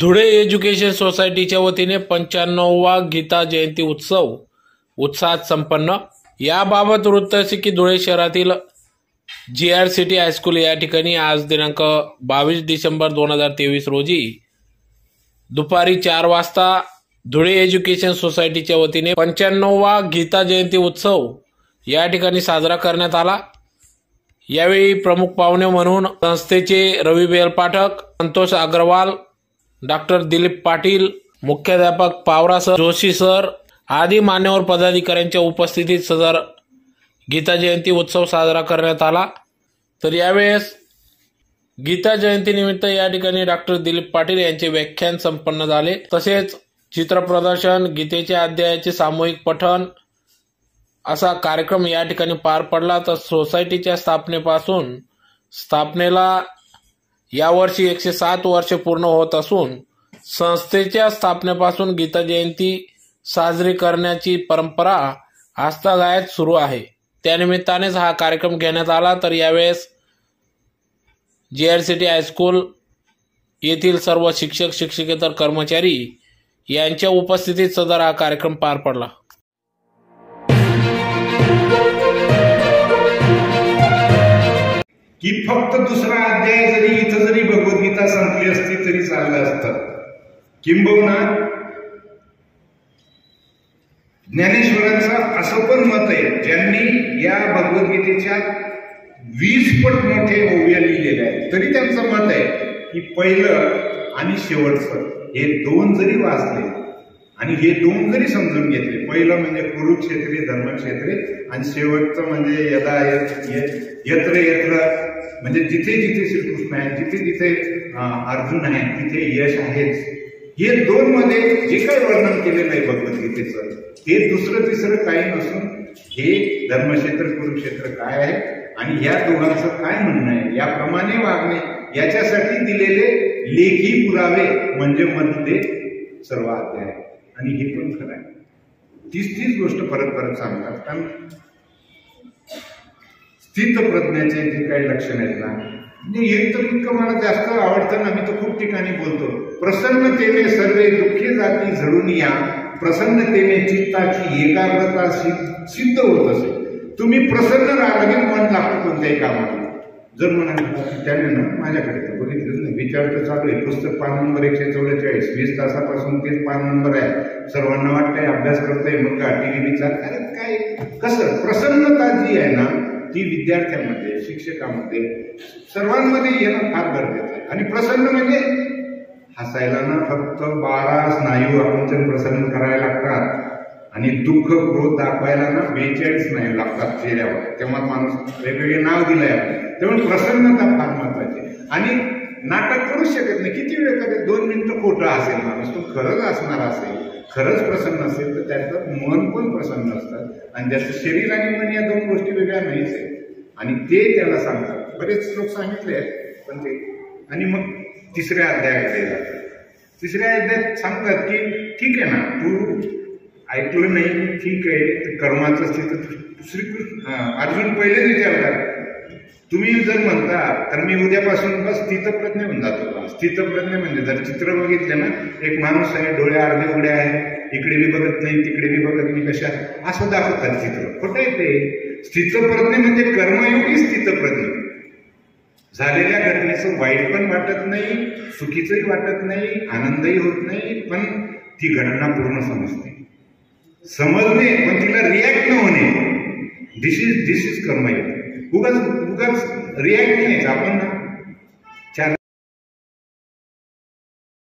Dhule education सोसायटीच्या वतीने पंच्याण्णववा गीता जयंती उत्सव उत्साहात संपन्न. याबाबत वृत्त असे की धुळे शहरातील जी आर सिटी हायस्कूल या ठिकाणी आज दिनांक बावीस डिसेंबर दोन हजार तेवीस रोजी दुपारी चार वाजता धुळे एज्युकेशन सोसायटीच्या वतीने पंच्याण्णववा गीता जयंती उत्सव या ठिकाणी साजरा करण्यात आला. यावेळी प्रमुख पाहुणे म्हणून संस्थेचे रवी बेल पाठक संतोष अग्रवाल डॉक्टर दिलीप पाटील मुख्याध्यापक पावरा सर जोशी सर आदी मान्यवर पदाधिकाऱ्यांच्या उपस्थितीत सदर गीता जयंती उत्सव साजरा करण्यात आला. तर यावेळेस गीता जयंतीनिमित्त या ठिकाणी डॉक्टर दिलीप पाटील यांचे व्याख्यान संपन्न झाले. तसेच चित्रप्रदर्शन गीतेच्या अध्यायाचे सामूहिक पठण असा कार्यक्रम या ठिकाणी पार पडला. तर सोसायटीच्या स्थापनेपासून स्थापनेला यावर्षी एकशे सात वर्ष पूर्ण होत असून संस्थेच्या स्थापनेपासून गीता जयंती साजरी करण्याची परंपरा आस्थागायत सुरू आहे. त्यानिमित्तानेच हा कार्यक्रम घेण्यात आला. तर यावेळेस G R C T high school येथील सर्व शिक्षक शिक्षकेतर कर्मचारी यांच्या उपस्थितीत सदर हा कार्यक्रम पार पडला. की फक्त दुसरा अध्याय जरी इथं जरी भगवद्गीता संपली असती तरी चाललं असतं. किंबहुना ज्ञानेश्वरांचं असं पण मत आहे ज्यांनी या भगवद्गीतेच्या वीस पट मोठे ओव्या लिहिलेले आहेत तरी त्यांचं मत आहे की पहिलं आणि शेवटचं हे दोन जरी वाचले आणि हे दोन जरी समजून घेतले पहिलं म्हणजे कुरुक्षेत्री धर्मक्षेत्रे आणि शेवटचं म्हणजे यदा यत्र यत्र म्हणजे जिथे जिथे श्रीकृष्ण आहे जिथे जिथे अर्जुन आहे तिथे यश आहेच. हे दोन मध्ये जे काही वर्णन केलेलं आहे भगवद्गीतेचं ते दुसरं तिसरं काही नसून हे धर्मक्षेत्र कुरुक्षेत्र काय आहे आणि या दोघांचं काय म्हणणं आहे? याप्रमाणे वागणे याच्यासाठी दिलेले लेखी पुरावे म्हणजे मधले सर्व अध्याय. आणि हे पण खरं आहे. तीच तीच गोष्ट परत परत सांगतात. कारण स्थित प्रज्ञाचे जे काही लक्षण आहेत ना म्हणजे एक तर इतकं मला जास्त आवडतं ना मी तर खूप ठिकाणी बोलतो. प्रसन्नतेने सर्वे दुःखी जाती झडून या प्रसन्नतेने चित्ताची एकाग्रता सिद्ध होत असेल तुम्ही प्रसन्न राहा मन लागतं कोणत्याही कामाला. जर म्हणाले त्याने ना माझ्याकडे तर बघितलं नाही. विचार तर चालू आहे. पुस्तक पान नंबर एकशे चौवेचाळीस वीस तासापासून तेच पान नंबर आहे. सर्वांना वाटतंय अभ्यास करतोय मग का टी व्ही विचार अरे काय? कसं? प्रसन्नता जी आहे ना ती विद्यार्थ्यांमध्ये शिक्षकामध्ये सर्वांमध्ये येणं फार गरजेचं आहे. आणि प्रसन्न म्हणजे हसायला ना फक्त बारा स्नायू आपण प्रसन्न करायला लागतात. आणि दुःख क्रोध दाखवायला ना बेचाळीस स्नायू लागतात चेहऱ्यावर. तेव्हा माणूस वेगवेगळे नाव दिलंय. त्यामुळे प्रसन्नता फार महत्वाची आणि नाटक करूच शकत नाही. किती वेळ करेल दोन मिनिटं खोटं असेल माणूस. तो खरंच असणार असेल खरंच प्रसन्न असेल तर त्याचं मन पण प्रसन्न असतं. आणि त्याचं शरीर आणि मन या दोन गोष्टी वेगळ्या नाहीच आहेत. आणि ते त्याला सांगतात. बरेच लोक सांगितले आहेत पण ते आणि मग तिसऱ्या अध्यायाकडे जातात तिसऱ्या अध्यायात सांगतात की ठीक आहे ना तू ऐकलं नाही ठीक आहे कर्माचं स्थिती श्रीकृष्ण अर्जुन पहिलेच विचारतात तुम्ही जर म्हणता तर मी उद्यापासून बस स्थितप्रज्ञ होऊन जातो. स्थितप्रज्ञ म्हणजे जर चित्र बघितलं ना एक माणूस आहे डोळे अर्धे उघडे आहे इकडे बी बघत नाही तिकडे बी बघत नाही कशा असं दाखवतात चित्र. खोटं आहे ते. स्थितप्रज्ञ म्हणजे कर्मयोगी स्थितप्रज्ञ. झालेल्या घटनेचं वाईट पण वाटत नाही चुकीचंही वाटत नाही आनंदही होत नाही पण ती घटना पूर्ण समजते. समजणे पण तिला रिॲक्ट न होणे. दिस इज दिस इज कर्मयोग. उगाच उगाच रिॲक्ट नाही आपण